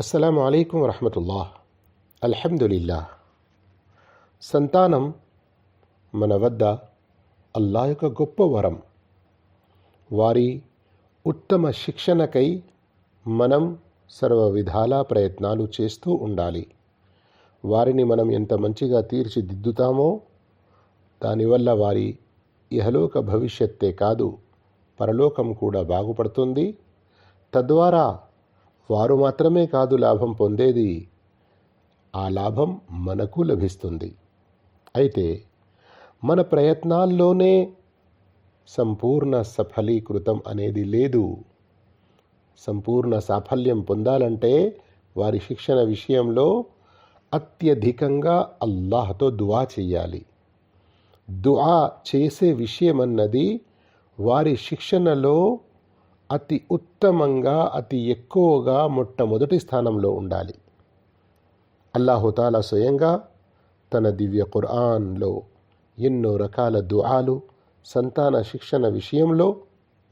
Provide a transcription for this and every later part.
అస్సలం అయికం వరహమతుల్లా అల్హమ్దులిల్లా సంతానం మన వద్ద అల్లా యొక్క గొప్ప వరం. వారి ఉత్తమ శిక్షణకై మనం సర్వ విధాల ప్రయత్నాలు చేస్తూ ఉండాలి. వారిని మనం ఎంత మంచిగా తీర్చిదిద్దుతామో దానివల్ల వారి ఇహలోక భవిష్యత్తే కాదు పరలోకం కూడా బాగుపడుతుంది. తద్వారా వారు మాత్రమే కాదు లాభం పొందేది. ఆ లాభం మనకు లభిస్తుంది. అయితే మన ప్రయత్నాల్లోనే సంపూర్ణ సఫలీకృతం అనేది లేదు. సంపూర్ణ సాఫల్యం పొందాలంటే వారి శిక్షణ విషయంలో అత్యధికంగా అల్లాహతో దువా చేయాలి దుఆ చేసే విషయం అన్నది వారి శిక్షణలో అతి ఉత్తమంగా అతి ఎక్కువగా మొట్టమొదటి స్థానంలో ఉండాలి. అల్లాహుతాలా స్వయంగా తన దివ్య ఖురాన్లో ఎన్నో రకాల దుఆలు సంతాన శిక్షణ విషయంలో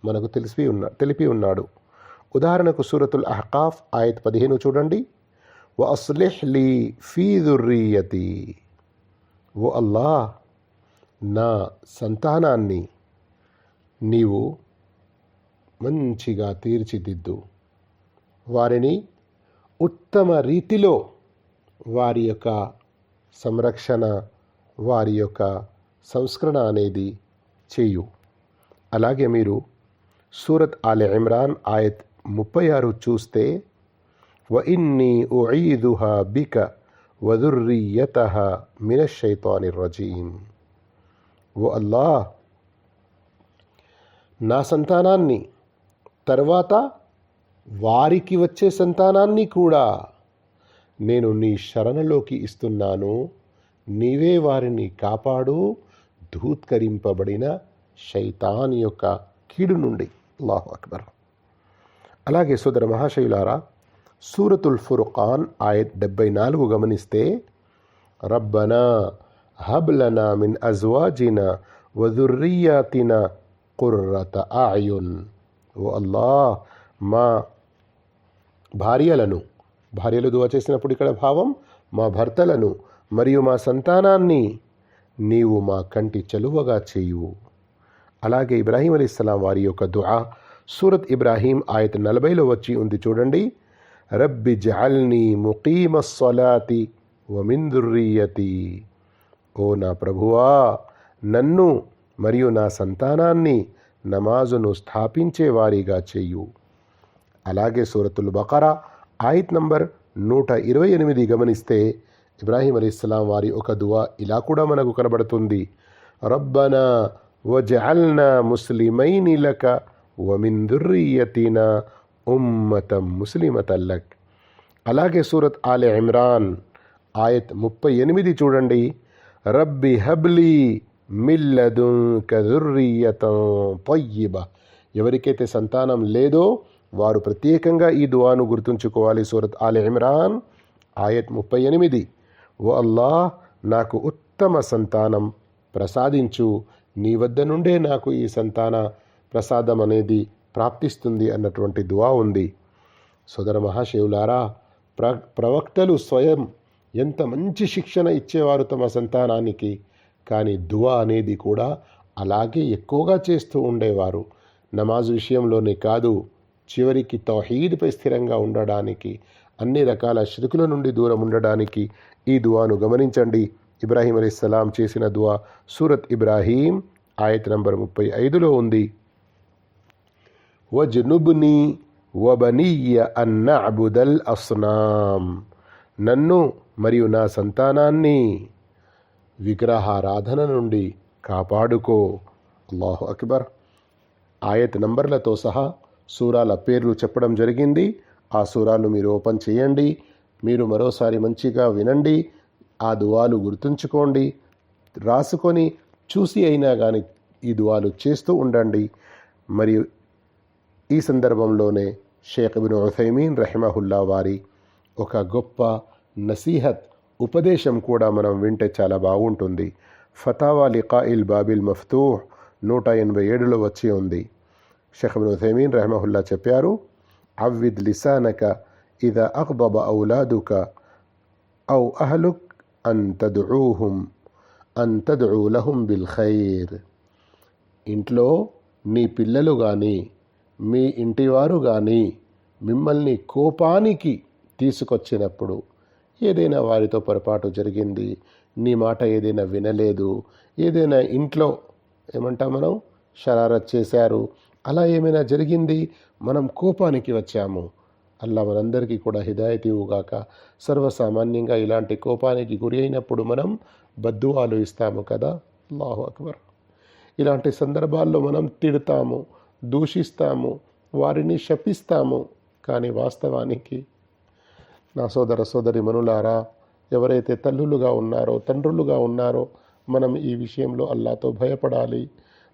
మనకు తెలిసి ఉన్న తెలిపి ఉన్నాడు. ఉదాహరణకు సూరతుల్ అహకాఫ్ ఆయత్ పదిహేను చూడండి. వ అస్లిహ్ లీ ఓ అల్లా నా సంతానాన్ని నీవు మంచిగా తీర్చిదిద్దు. వారిని ఉత్తమ రీతిలో వారి యొక్క సంరక్షణ వారి యొక్క సంస్కరణ అనేది చేయు. అలాగే మీరు సూరత్ ఆల్ ఇమ్రాన్ ఆయత్ ముప్పై ఆరు చూస్తే వ ఇన్ని ఉఈదుహా బిక వదుర్రియత మినషైతాని రజీం ఓ అల్లా నా సంతానాన్ని తర్వాత వారికి వచ్చే సంతానాన్ని కూడా నేను నీ శరణలోకి ఇస్తున్నాను. నీవే వారిని కాపాడు. ధూత్కరింపబడిన శైతాన్ యొక్క కీడు నుండి. అల్లాహు అక్బర్. అలాగే సోదర మహాశైలారా సూరతుల్ ఫుర్ఖాన్ ఆయత్ డెబ్బై నాలుగు గమనిస్తే రబ్బనా హబ్లనా మిన్ అజ్వాజిన వదుర్రియాతిన కుర్రత ఆయున్ ఓ అల్లా మా భార్యలను. భార్యలు దువా చేసినప్పుడు ఇక్కడ భావం మా భర్తలను మరియు మా సంతానాన్ని నీవు మా కంటి చలువగా చేయువు. అలాగే ఇబ్రాహీం అలీస్లాం వారి యొక్క దుఆ సూరత్ ఇబ్రాహీం ఆయత్ నలభైలో వచ్చి ఉంది చూడండి. రబ్బి జఅల్ని ముకీమ స్వలాతి వమిందుర్రియతి ఓ నా ప్రభువా నన్ను మరియు నా సంతానాన్ని నమాజును స్థాపించేవారిగా చేయు. చెయ్యు అలాగే సూరతుల్ బకరా ఆయత్ నంబర్ నూట ఇరవై ఎనిమిది గమనిస్తే ఇబ్రాహీం అలీస్లాం వారి ఒక దువా ఇలా కూడా మనకు కనబడుతుంది. రబ్బనా వజఅల్నా ముస్లిమైనిలక వమిన్ దుర్రియతినా ఉమ్మతం ముస్లిమతల్లక్ అలాగే సూరత్ ఆలె ఇమ్రాన్ ఆయత్ ముప్పై ఎనిమిది చూడండి. రబ్బి హబ్లీ మిల్లదున్ కదుర్రియతం తొయ్యిబ. ఎవరికైతే సంతానం లేదో వారు ప్రత్యేకంగా ఈ దువాను గుర్తుంచుకోవాలి. సూరత్ ఆలె ఇమ్రాన్ ఆయత్ ముప్పై ఎనిమిది. ఓ అల్లాహ్ నాకు ఉత్తమ సంతానం ప్రసాదించు. నీ వద్ద నుండే నాకు ఈ సంతాన ప్రసాదం అనేది ప్రాప్తిస్తుంది అన్నటువంటి దువా ఉంది. సోదర మహాశివులారా ప్ర ప్రవక్తలు స్వయం ఎంత మంచి శిక్షణ ఇచ్చేవారు తమ సంతానానికి? కానీ దువా అనేది కూడా అలాగే ఎక్కువగా చేస్తూ ఉండేవారు. నమాజ్ విషయంలోనే కాదు చివరికి తౌహీద్పై స్థిరంగా ఉండడానికి అన్ని రకాల శృకుల నుండి దూరం ఉండడానికి ఈ దువాను గమనించండి. ఇబ్రాహీం అలీస్లాం చేసిన దువా సూరత్ ఇబ్రాహీం ఆయత్ నంబర్ ముప్పై ఐదులో ఉంది. వజ్నుబ్ని వబనీయ అన్న అబుదల్ అస్నాం. నన్ను మరియు నా సంతానాన్ని విగ్రహారాధన నుండి కాపాడుకో. అల్లాహు అక్బర్. ఆయత్ నంబర్లతో సహా సూరాల పేర్లు చెప్పడం జరిగింది. ఆ సూరాలు మీరు ఓపెన్ చేయండి. మీరు మరోసారి మంచిగా వినండి. ఆ దువాలు గుర్తుంచుకోండి. రాసుకొని చూసి అయినా కానీ ఈ దువాలు చేస్తూ ఉండండి. మరియు ఈ సందర్భంలోనే షేక్ బిన్ ఉసైమీన్ రెహమహుల్లా వారి ఒక గొప్ప నసీహత్ ఉపదేశం కూడా మనం వింటే చాలా బాగుంటుంది. ఫతావా లికా ఇల్ బాబిల్ మఫ్తూహ్ నూట ఎనభై ఏడులో వచ్చి ఉంది. షెహబుల్ సెమీన్ రెహమహుల్లా చెప్పారు అవ్విద్ లిసానక ఇద అక్బబ ఔలాదుక ఔ అహలుక్ అన్ తదుహూహుం బిల్ ఖైర్. ఇంట్లో నీ పిల్లలు కానీ మీ ఇంటివారు కానీ మిమ్మల్ని కోపానికి తీసుకొచ్చినప్పుడు ఏదైనా వారితో పొరపాటు జరిగింది నీ మాట ఏదైనా వినలేదు ఏదైనా ఇంట్లో ఏమంటాం మనం షరారత్ చేశారు అలా ఏమైనా జరిగింది మనం కోపానికి వచ్చాము. అల్లా మనందరికీ కూడా హిదాయత్ ఇవ్వుగాక. సర్వసామాన్యంగా ఇలాంటి కోపానికి గురి అయినప్పుడు మనం బద్దువాలు ఇస్తాము కదా. అల్లాహు అక్బర్. ఇలాంటి సందర్భాల్లో మనం తిడతాము దూషిస్తాము వారిని శపిస్తాము. కానీ వాస్తవానికి నా సోదర సోదరి మనులారా ఎవరైతే తల్లులుగా ఉన్నారో తండ్రులుగా ఉన్నారో మనం ఈ విషయంలో అల్లాతో భయపడాలి.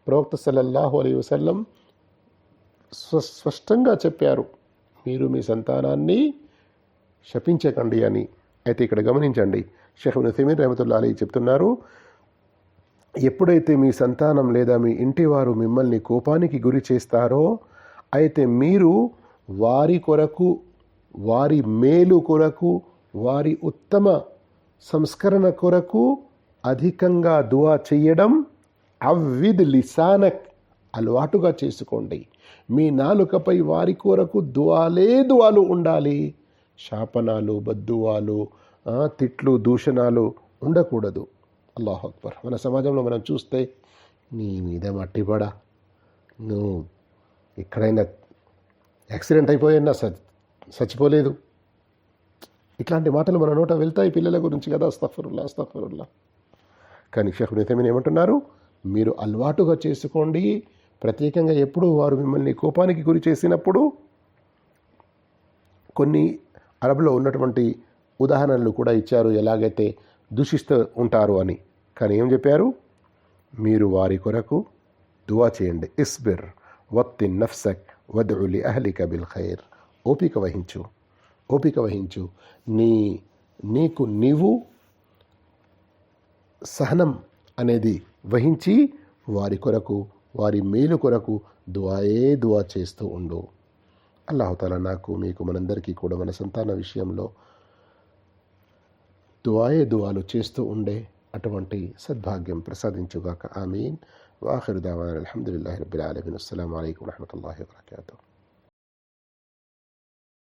ప్రవక్త సల్లల్లాహు అలీ వసల్లం స్పష్టంగా చెప్పారు మీరు మీ సంతానాన్ని శపించకండి అని. అయితే ఇక్కడ గమనించండి షేఖ్ నసీమీన్ రహమతుల్లా అలీ చెప్తున్నారు ఎప్పుడైతే మీ సంతానం లేదా మీ ఇంటివారు మిమ్మల్ని కోపానికి గురి చేస్తారో అయితే మీరు వారి కొరకు వారి మేలు కొరకు వారి ఉత్తమ సంస్కరణ కొరకు అధికంగా దువా చేయడం అవ్విద్ లిసానక్ అలవాటుగా చేసుకోండి. మీ నాలుకపై వారి కొరకు దువాలే దువాలు ఉండాలి. శాపనాలు బద్దువాలు తిట్లు దూషణాలు ఉండకూడదు. అల్లాహ్ అక్బర్. మన సమాజంలో మనం చూస్తే నీ మీద మట్టిపడా నువ్వు ఎక్కడైనా యాక్సిడెంట్ అయిపోయినా స చచ్చిపోలేదు. ఇట్లాంటి మాటలు మన నోట వెళ్తాయి పిల్లల గురించి కదా అస్తఫరుల్లా అస్తఫరుల్లా. కానీ షహునితమైన ఏమంటున్నారు? మీరు అలవాటుగా చేసుకోండి. ప్రత్యేకంగా ఎప్పుడు వారు మిమ్మల్ని కోపానికి గురి చేసినప్పుడు కొన్ని అరబులో ఉన్నటువంటి ఉదాహరణలు కూడా ఇచ్చారు. ఎలాగైతే దూషిస్తూ ఉంటారు అని. కానీ ఏం చెప్పారు? మీరు వారి కొరకు దువా చేయండి. ఇస్బిర్ వత్తి నఫ్సక్ వద్ఉలి అహ్లిక బిల్ ఖైర్. ఓపిక వహించు. ఓపిక వహించు. నీ నీకు నీవు సహనం అనేది వహించి వారి కొరకు వారి మేలు కొరకు దువాయే దువా చేస్తూ ఉండు. అల్లాహతల నాకు మీకు మనందరికీ కూడా మన సంతాన విషయంలో దువాయే దువాలు చేస్తూ ఉండే అటువంటి సద్భాగ్యం ప్రసాదించుగాక. ఆమీన్. వాఖిర్ దావాన్ అల్హమ్దులిల్లాహి రబ్బిల్ ఆలమీన్. అస్సలాము అలైకుం